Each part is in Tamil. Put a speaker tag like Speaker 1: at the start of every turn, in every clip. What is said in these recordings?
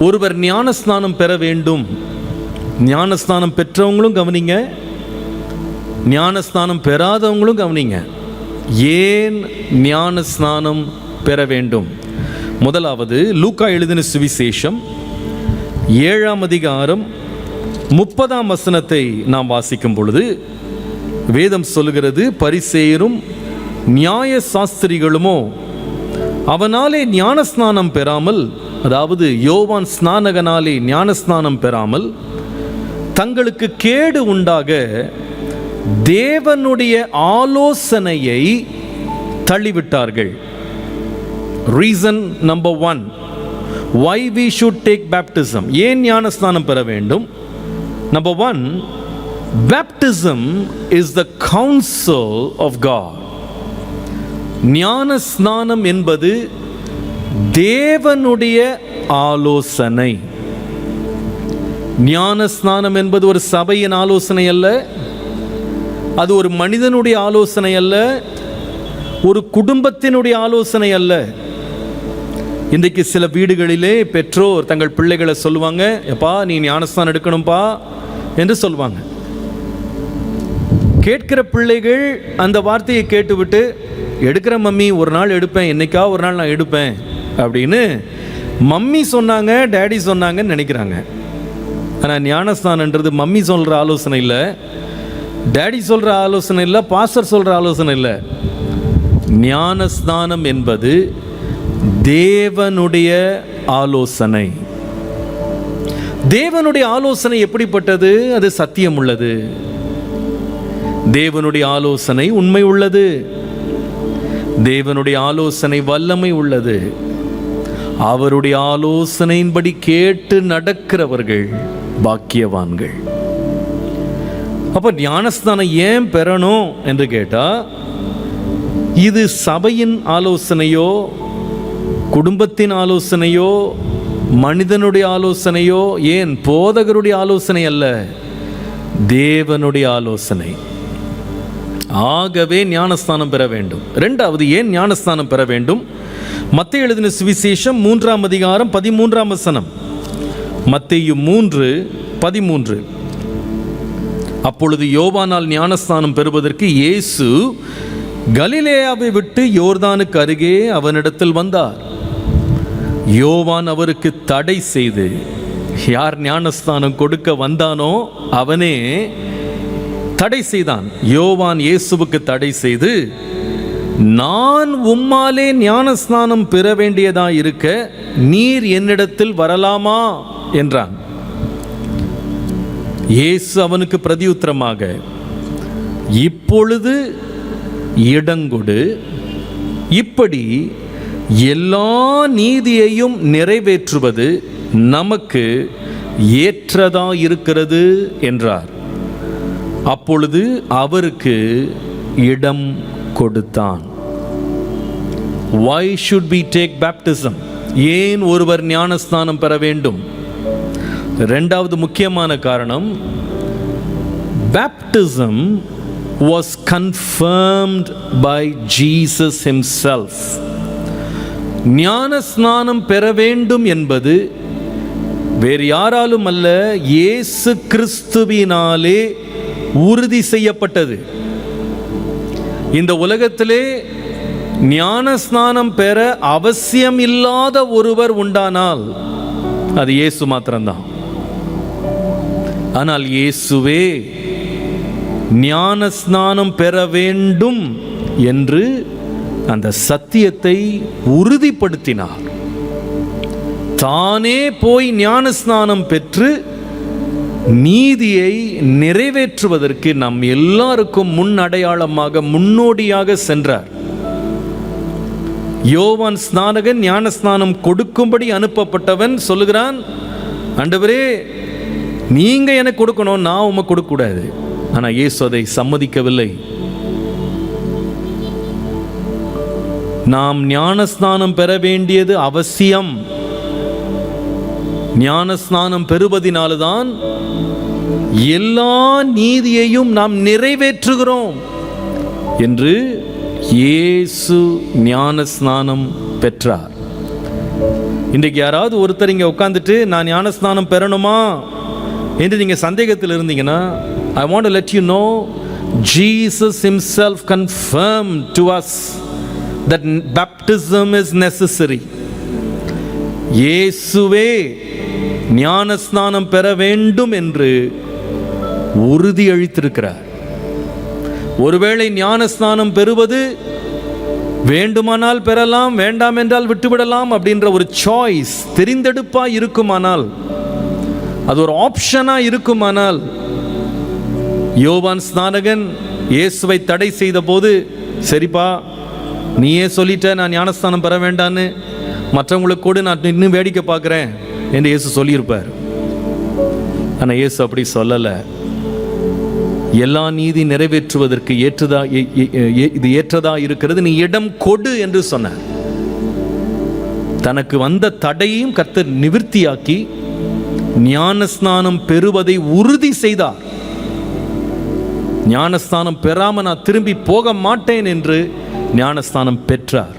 Speaker 1: ஒருவர் ஞானஸ்நானம் பெற வேண்டும். ஞானஸ்நானம் பெற்றவங்களும் கவனிங்க. ஞானஸ்நானம் பெறாதவங்களும் கவனிங்க. ஏன் ஞானஸ்நானம் பெற வேண்டும்? முதலாவது லூக்கா எழுதின சுவிசேஷம் ஏழாம் அதிகாரம் முப்பதாம் வசனத்தை நாம் வாசிக்கும் பொழுது வேதம் சொல்லுகிறது பரிசேயரும் நியாய சாஸ்திரிகளுமோ அவனாலே ஞானஸ்நானம் பெறாமல் அதாவது யோவான் ஸ்நானகனாலே ஞானஸ்நானம் பெறாமல் தங்களுக்கு கேடு உண்டாக தேவனுடைய ஆலோசனையை தள்ளிவிட்டார்கள். Reason number one why we should take baptism ஏன் ஞானஸ்நானம் பெற வேண்டும்? Number one baptism is the council of God ஞான ஸ்நானம் என்பது தேவனுடைய ஆலோசனை. ஞான ஸ்நானம் என்பது ஒரு சபையின் ஆலோசனை அல்ல. அது ஒரு மனிதனுடைய ஆலோசனை அல்ல. ஒரு குடும்பத்தினுடைய ஆலோசனை அல்ல. இன்றைக்கு சில வீடுகளிலே பெற்றோர் தங்கள் பிள்ளைகளை சொல்லுவாங்க எப்பா நீ ஞானஸ்தானம் எடுக்கணும்ப்பா என்று சொல்லுவாங்க. கேட்கிற பிள்ளைகள் அந்த வார்த்தையை கேட்டுவிட்டு எடுக்கிற மம்மி ஒரு நாள் எடுப்பேன் என்னைக்கா ஒரு நாள் நான் எடுப்பேன்? அப்படின்னு மம்மி சொன்னாங்க டேடி சொன்னாங்கன்னு நினைக்கிறாங்க. ஆனால் ஞானஸ்தானன்றது மம்மி சொல்கிற ஆலோசனை இல்லை. டேடி சொல்கிற ஆலோசனை இல்லை பாஸ்டர் சொல்கிற ஆலோசனை இல்லை. ஞானஸ்தானம் என்பது தேவனுடைய ஆலோசனை. தேவனுடைய ஆலோசனை எப்படிப்பட்டது? அது சத்தியம் உள்ளது. தேவனுடைய ஆலோசனை உண்மை உள்ளது. தேவனுடைய ஆலோசனை வல்லமை உள்ளது. அவருடைய ஆலோசனையின்படி கேட்டு நடக்கிறவர்கள் பாக்கியவான்கள். அப்ப ஞானஸ்தானம் ஏன் பெறணும் என்று கேட்டா இது சபையின் ஆலோசனையோ குடும்பத்தின் ஆலோசனையோ மனிதனுடைய ஆலோசனையோ ஏன் போதகருடைய ஆலோசனை அல்ல தேவனுடைய ஆலோசனை. ஆகவே ஞானஸ்தானம் பெற வேண்டும். ரெண்டாவது ஏன் ஞானஸ்தானம் பெற வேண்டும்? மத்திய எழுதின சுவிசேஷம் மூன்றாம் அதிகாரம் பதிமூன்றாம் வசனம். மத்தேயு மூன்று பதிமூன்று. அப்பொழுது யோவானால் ஞானஸ்தானம் பெறுவதற்கு இயேசு கலிலேயாவை விட்டு யோர்தானுக்கு அருகே அவனிடத்தில் வந்தார். யோவான் அவருக்கு தடை செய்து யார் ஞானஸ்தானம் கொடுக்க வந்தானோ அவனே தடை செய்தான். யோவான் இயேசுவுக்கு தடை செய்து நான் உம்மாலே ஞானஸ்நானம் பெற வேண்டியதா இருக்க நீர் என்னிடத்தில் வரலாமா? என்றான். இயேசு அவனுக்கு பிரதியுத்தரமாக இப்பொழுது இடங்கொடு. இப்படி எல்லா நீதியையும் நிறைவேற்றுவது நமக்கு ஏற்றதா இருக்கிறது என்றார். அப்பொழுது அவருக்கு இடம் கொடுத்தான். Why should be take baptism ஏன் ஒருவர் ஞானஸ்நானம் பெற வேண்டும்? ரெண்டாவது முக்கியமான காரணம் baptism was confirmed by Jesus himself ஞான ஸ்நானம் பெற வேண்டும் என்பது வேறு யாராலும் அல்ல இயேசு கிறிஸ்துவினாலே உறுதி செய்யப்பட்டது. இந்த உலகத்திலே ஞான ஸ்நானம் பெற அவசியம் இல்லாத ஒருவர் உண்டானால் அது இயேசு மாத்திரம்தான். ஆனால் இயேசுவே ஞான ஸ்நானம் பெற வேண்டும் என்று அந்த சத்தியத்தை உறுதிப்படுத்தினார். தானே போய் ஞான ஸ்நானம் பெற்று நீதியை நிறைவேற்றுவதற்கு நம் எல்லாருக்கும் முன் அடையாளமாக முன்னோடியாக சென்றார். யோவான் ஸ்நானகன் ஞான ஸ்நானம் கொடுக்கும்படி அனுப்பப்பட்டவன் சொல்லுகிறான் ஆண்டவரே நீங்க எனக்கு கொடுக்கணும் நான் உமக்கு கொடுக்க கூடாது இயேசு அதை சம்மதிக்கவில்லை. நாம் ஞானஸ்நானம் பெற வேண்டியது அவசியம். ஞானஸ்நானம் பெறுவதினால்தான் எல்லா நீதியையும் நாம் நிறைவேற்றுகிறோம் என்று இயேசு ஞானஸ்நானம் பெற்றார். இன்றைக்கு யாராவது ஒருத்தர் இங்கே உட்காந்துட்டு நான் ஞானஸ்நானம் பெறணுமா? என்று நீங்கள் சந்தேகத்தில் இருந்தீங்கன்னா I want let you know Jesus himself confirm to us that baptism is necessary இயேசுவே ஞானஸ்நானம் பெற வேண்டும் என்று உறுதி அளித்திருக்கிறார். ஒருவேளை ஞானஸ்நானம் பெறுவது வேண்டுமானால் பெறலாம் வேண்டாம் என்றால் விட்டுவிடலாம் அப்படின்ற ஒரு சாய்ஸ் தெரிந்தெடுப்பாக இருக்குமானால் அது ஒரு ஆப்ஷனாக இருக்குமானால் யோவான் ஸ்நானகன் இயேசுவை தடை செய்த போது சரிப்பா நீயே சொல்லிட்ட நான் ஞானஸ்தானம் பெற வேண்டான்னு மற்றவங்களுக்கு கூட நான் இன்னும் வேடிக்கை பார்க்குறேன் என்று இயேசு சொல்லியிருப்பார். ஆனால் இயேசு அப்படி சொல்லலை. எல்லா நீதி நிறைவேற்றுவதற்கு ஏற்றதா இது ஏற்றதா இருக்கிறது நீ இடம் கொடு என்று சொன்னார். தனக்கு வந்த தடையையும் கர்த்தர் நிவர்த்தியாக்கி ஞானஸ்நானம் பெறுவதை உறுதி செய்தார். ஞானஸ்தானம் பெறாம நான் திரும்பி போக மாட்டேன் என்று ஞானஸ்தானம் பெற்றார்.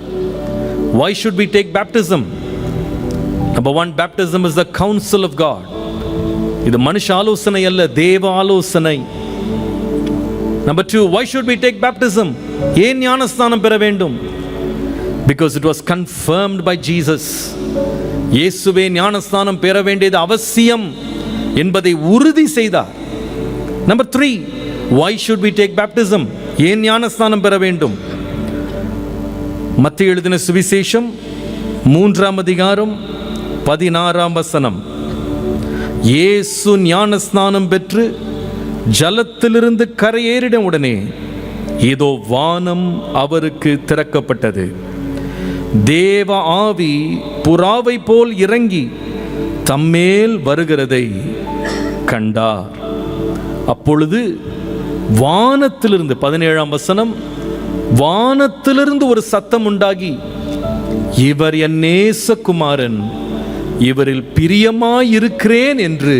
Speaker 1: Why should we take baptism? Number one, baptism is the counsel of God. இது மனுஷ ஆலோசனை அல்ல தேவ ஆலோசனை number two why should be take baptism ஏன் ஞானஸ்தானம் பெற வேண்டும் because it was confirmed by Jesus இயேசுவே ஞானஸ்தானம் பெற வேண்டியது அவசியம் என்பதை உறுதி செய்தார் number three why should be take baptism ஏன் ஞானஸ்தானம் பெற வேண்டும் மத்திய எழுதின சுவிசேஷம் மூன்றாம் அதிகாரம் பதினாறாம் வசனம். இயேசு ஞானஸ்நானம் பெற்று ஜலத்திலிருந்து கரையேறின உடனே இதோ வானம் அவருக்கு திறக்கப்பட்டது. தேவ ஆவி புறாவை போல் இறங்கி தம்மேல் வருகிறதை கண்டார். அப்பொழுது வானத்திலிருந்து பதினேழாம் வசனம் வானத்திலிருந்து ஒரு சத்தம் உண்டாகி இவர் என் நேசகுமாரன் இவரில் பிரியமாயிருக்கிறேன் என்று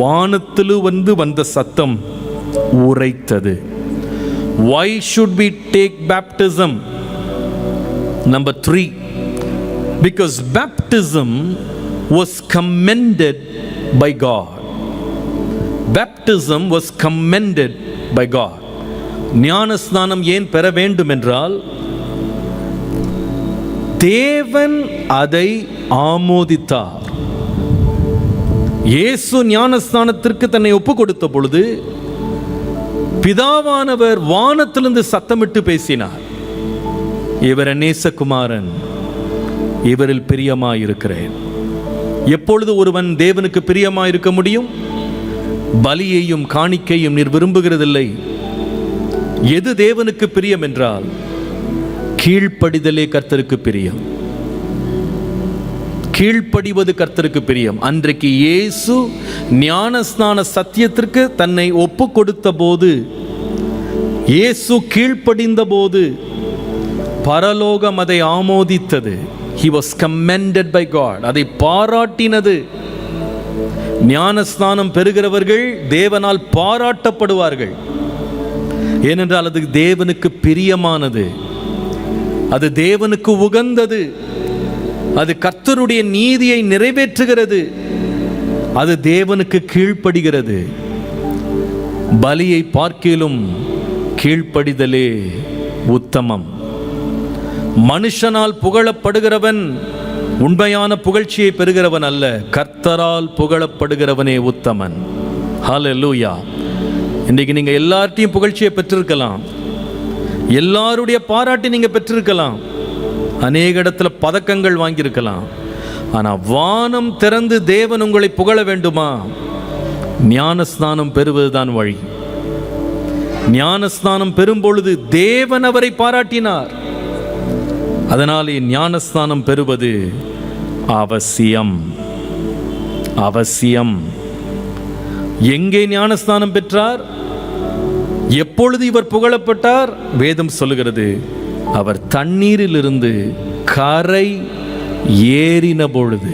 Speaker 1: வானத்தில் வந்து வந்த சத்தம் உரைத்தது why should be take baptism number three because baptism was commended by God baptism was commended by God ஞானஸ்நானம் ஏன் பெற வேண்டும் என்றால் தேவன் அதை ஆமோதித்தார். இயேசு ஞானஸ்தானத்திற்கு தன்னை ஒப்பு கொடுத்த பொழுது பிதாவானவர் வானத்திலிருந்து சத்தமிட்டு பேசினார். இவர் நேசகுமாரன் இவரில் பிரியமாயிருக்கிறேன். எப்பொழுது ஒருவன் தேவனுக்கு பிரியமாயிருக்க முடியும்? பலியையும் காணிக்கையும் நீர் விரும்புகிறதில்லை. எது தேவனுக்கு பிரியம் என்றால் கீழ்ப்படிதலே கர்த்தருக்கு பிரியம். கீழ்ப்படிவது கர்த்தருக்கு பிரியம். அன்றைக்கு இயேசு ஞானஸ்நான சத்தியத்திற்கு தன்னை ஒப்பு கொடுத்த போது இயேசு கீழ்ப்படிந்த போது பரலோகம் அதை ஆமோதித்தது. He was commended by God அதை பாராட்டினது. ஞானஸ்நானம் பெறுகிறவர்கள் தேவனால் பாராட்டப்படுவார்கள். ஏனென்றால் அது தேவனுக்கு பிரியமானது. அது தேவனுக்கு உகந்தது. அது கர்த்தருடைய நீதியை நிறைவேற்றுகிறது. அது தேவனுக்கு கீழ்ப்படுகிறது. பலியை பார்க்கிலும் கீழ்ப்படிதலே உத்தமம். மனுஷனால் புகழப்படுகிறவன் உண்மையான புகழ்ச்சியை பெறுகிறவன் அல்ல கர்த்தரால் புகழப்படுகிறவனே உத்தமன். ஹalleluya இன்றைக்கு நீங்கள் எல்லார்ட்டையும் புகழ்ச்சியை பெற்றிருக்கலாம். எல்லாருடைய பாராட்டி நீங்கள் பெற்றிருக்கலாம். அநேக இடத்துல பதக்கங்கள் வாங்கியிருக்கலாம். ஆனால் வானம் திறந்து தேவன் உங்களை புகழ வேண்டுமா? ஞானஸ்நானம் பெறுவதுதான் வழி. ஞானஸ்நானம் பெறும்பொழுது தேவன் அவரை பாராட்டினார். அதனாலே ஞானஸ்நானம் பெறுவது அவசியம். அவசியம். எங்கே ஞானஸ்தானம் பெற்றார்? எப்பொழுது இவர் புகழப்பட்டார்? வேதம் சொல்லுகிறது அவர் தண்ணீரிலிருந்து கரை ஏறின பொழுது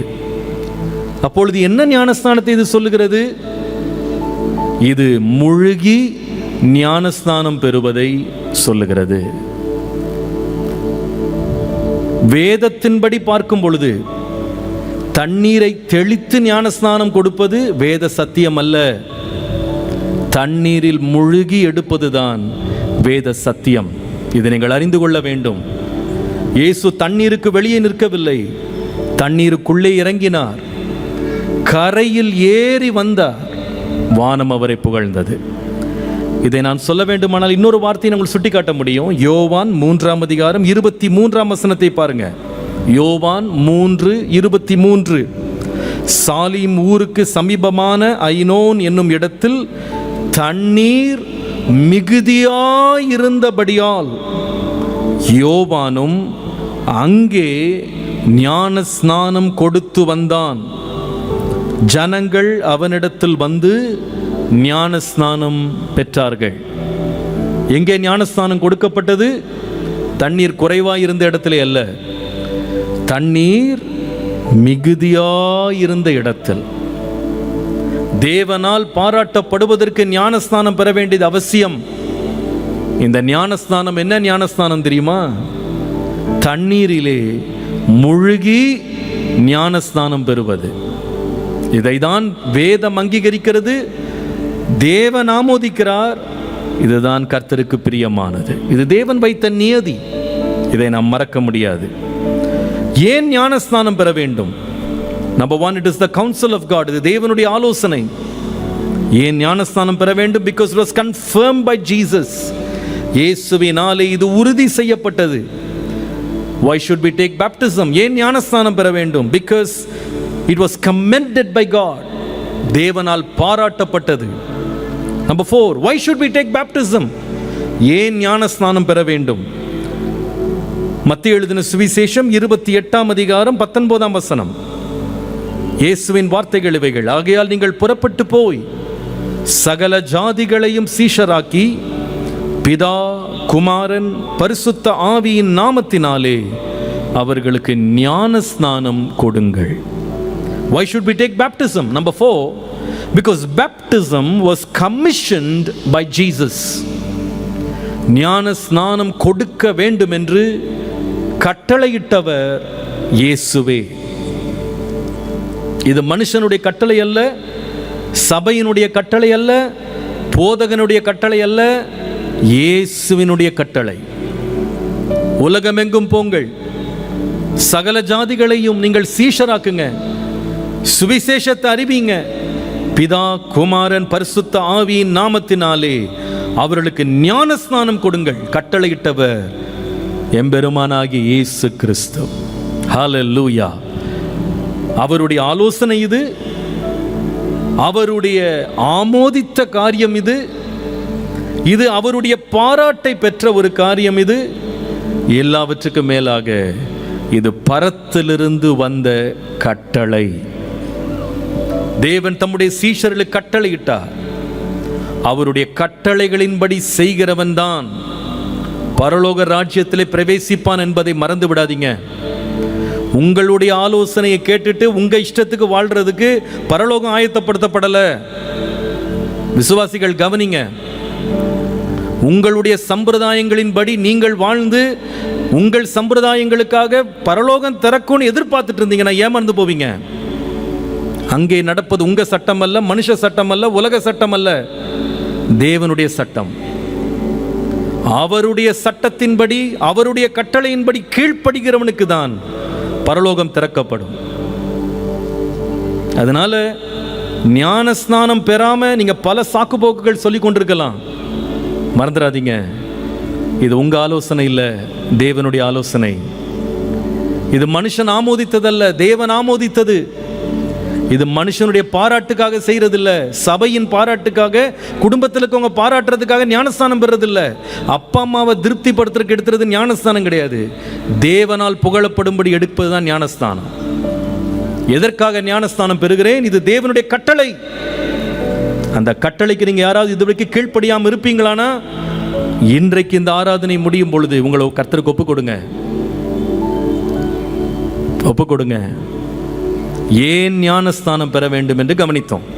Speaker 1: அப்பொழுது என்ன ஞானஸ்தானத்தை இது சொல்லுகிறது? இது முழுகி ஞானஸ்தானம் பெறுவதை சொல்லுகிறது. வேதத்தின்படி பார்க்கும் பொழுது தண்ணீரை தெளித்து ஞானஸ்நானம் கொடுப்பது வேத சத்தியம் அல்ல தண்ணீரில் முழுகி எடுப்பதுதான் வேத சத்தியம். இதை நீங்கள் அறிந்து கொள்ள வேண்டும். இயேசு தண்ணீருக்கு வெளியே நிற்கவில்லை. தண்ணீருக்குள்ளே இறங்கினார். கரையில் ஏறி வந்தார். வானம் அவரை புகழ்ந்தது. இதை நான் சொல்ல வேண்டுமானால் இன்னொரு வார்த்தையை நாங்கள் சுட்டிக்காட்ட முடியும். யோவான் மூன்றாம் அதிகாரம் இருபத்தி மூன்றாம் வசனத்தை பாருங்கள் யோவான் மூன்று இருபத்தி மூன்று. சாலிம் ஊருக்கு சமீபமான ஐனோன் என்னும் இடத்தில் தண்ணீர் மிகுதியாயிருந்தபடியால் யோவானும் அங்கே ஞான ஸ்நானம் கொடுத்து வந்தான். ஜனங்கள் அவனிடத்தில் வந்து ஞான ஸ்நானம் பெற்றார்கள். எங்கே ஞானஸ்நானம் கொடுக்கப்பட்டது? தண்ணீர் குறைவாக இருந்த இடத்துல அல்ல. தண்ணீர் மிகுதியாயிருந்த இடத்தில் தேவனால் பாராட்டப்படுவதற்கு ஞானஸ்நானம் பெற வேண்டியது அவசியம். இந்த ஞானஸ்நானம் என்ன ஞானஸ்நானம் தெரியுமா? தண்ணீரிலே முழுகி ஞானஸ்நானம் பெறுவது. இதைதான் வேதம் அங்கீகரிக்கிறது. தேவன் ஆமோதிக்கிறார். இதுதான் கர்த்தருக்கு பிரியமானது. இது தேவன் வைத்த நியதி. இதை நாம் மறக்க முடியாது. ஏன் ஞானஸ்நானம் பெற வேண்டும்? Number one it is the council of God இது தேவனுடைய ஆலோசனை. ஏன் ஞானஸ்தானம் பெற வேண்டும்? Because it was confirm by Jesus இயேசுவினாலே இது உறுதி செய்யப்பட்டது. Why should be take baptism ஏன் ஞானஸ்தானம் பெற வேண்டும்? Because it was commended by God தேவனால் பாராட்டப்பட்டது. Number four why should be take baptism ஏன் ஞானஸ்நானம் பெற வேண்டும்? மத்திய எழுதின சுவிசேஷம் இருபத்தி எட்டாம் அதிகாரம் பத்தொன்பதாம் வசனம். இயேசுவின் வார்த்தைகள் இவைகள். ஆகையால் நீங்கள் புறப்பட்டு போய் சகல ஜாதிகளையும் சீஷராக்கி பிதா குமாரன் பரிசுத்த ஆவியின் நாமத்தினாலே அவர்களுக்கு ஞான ஸ்நானம் கொடுங்கள். Why should be take baptism number four because baptism was commissioned by Jesus ஞான ஸ்நானம் கொடுக்க வேண்டும் என்று கட்டளையிட்டவர் இயேசுவே. இது மனுஷனுடைய கட்டளை அல்ல சபையினுடைய கட்டளை அல்ல போதகனுடைய கட்டளை அல்ல இயேசுவினுடைய கட்டளை. உலகமெங்கும் போங்கள் சகல ஜாதிகளையும் நீங்கள் சீஷராக்குங்க சுவிசேஷத்தை அறிவிங்க. பிதா குமாரன் பரிசுத்த ஆவியின் நாமத்தினாலே அவர்களுக்கு ஞான ஸ்நானம் கொடுங்கள் கட்டளையிட்டவர் எம்பெருமானாகி இயேசு கிறிஸ்து. ஹலல்லூயா அவருடைய ஆலோசனை இது. அவருடைய ஆமோதித்த காரியம் இது. இது அவருடைய பாராட்டை பெற்ற ஒரு காரியம் இது. எல்லாவற்றுக்கும் மேலாக இது பரத்திலிருந்து வந்த கட்டளை. தேவன் தம்முடைய சீஷர்களுக்கு கட்டளையிட்டார். அவருடைய கட்டளைகளின்படி செய்கிறவன் தான். பரலோக ராஜ்யத்திலே பிரவேசிப்பான் என்பதை மறந்து விடாதீங்க உங்களுடைய ஆலோசனையை கேட்டுட்டு உங்க இஷ்டத்துக்கு வாழ்றதுக்கு பரலோகம் ஆயத்தப்படுத்தப்படலை. விசுவாசிகள் கவனிங்க. உங்களுடைய சம்பிரதாயங்களின்படி நீங்கள் வாழ்ந்து உங்கள் சம்பிரதாயங்களுக்காக பரலோகம் திறக்கும்னு எதிர்பார்த்துட்டு இருந்தீங்கன்னா ஏமாந்து போவீங்க. அங்கே நடப்பது உங்கள் சட்டம் அல்ல மனுஷ சட்டம் அல்ல உலக சட்டம் அல்ல தேவனுடைய சட்டம். அவருடைய சட்டத்தின்படி அவருடைய கட்டளையின்படி கீழ்ப்படுகிறவனுக்கு தான் பரலோகம் திறக்கப்படும். அதனால ஞான ஸ்நானம் பெறாம நீங்க பல சாக்குப்போக்குகள் சொல்லி கொண்டிருக்கலாம். மறந்துடாதீங்க. இது உங்க ஆலோசனை இல்லை தேவனுடைய ஆலோசனை. இது மனுஷன் ஆமோதித்ததல்ல தேவன் ஆமோதித்தது. இது மனுஷனுடைய பாராட்டுக்காக செய்யறதில்ல. சபையின் பாராட்டுக்காக குடும்பத்தில் இருக்கவங்க பாராட்டுறதுக்காக ஞானஸ்தானம் பெறதில்ல அப்பா அம்மாவை திருப்திப்படுத்துறதுக்கு எடுத்துறது ஞானஸ்தானம் கிடையாது. தேவனால் புகழப்படும்படி எடுப்பது தான் ஞானஸ்தானம். எதற்காக ஞானஸ்தானம் பெறுகிறேன்? இது தேவனுடைய கட்டளை. அந்த கட்டளைக்கு நீங்கள் யாராவது இதுவரைக்கும் கீழ்ப்படியாமல் இருப்பீங்களானா? இன்றைக்கு இந்த ஆராதனை முடியும் பொழுது உங்களை கர்த்தருக்கு ஒப்பு கொடுங்க. ஒப்பு கொடுங்க. ஏன் ஞானஸ்தானம் பெற வேண்டும் என்று கவனித்தோம்.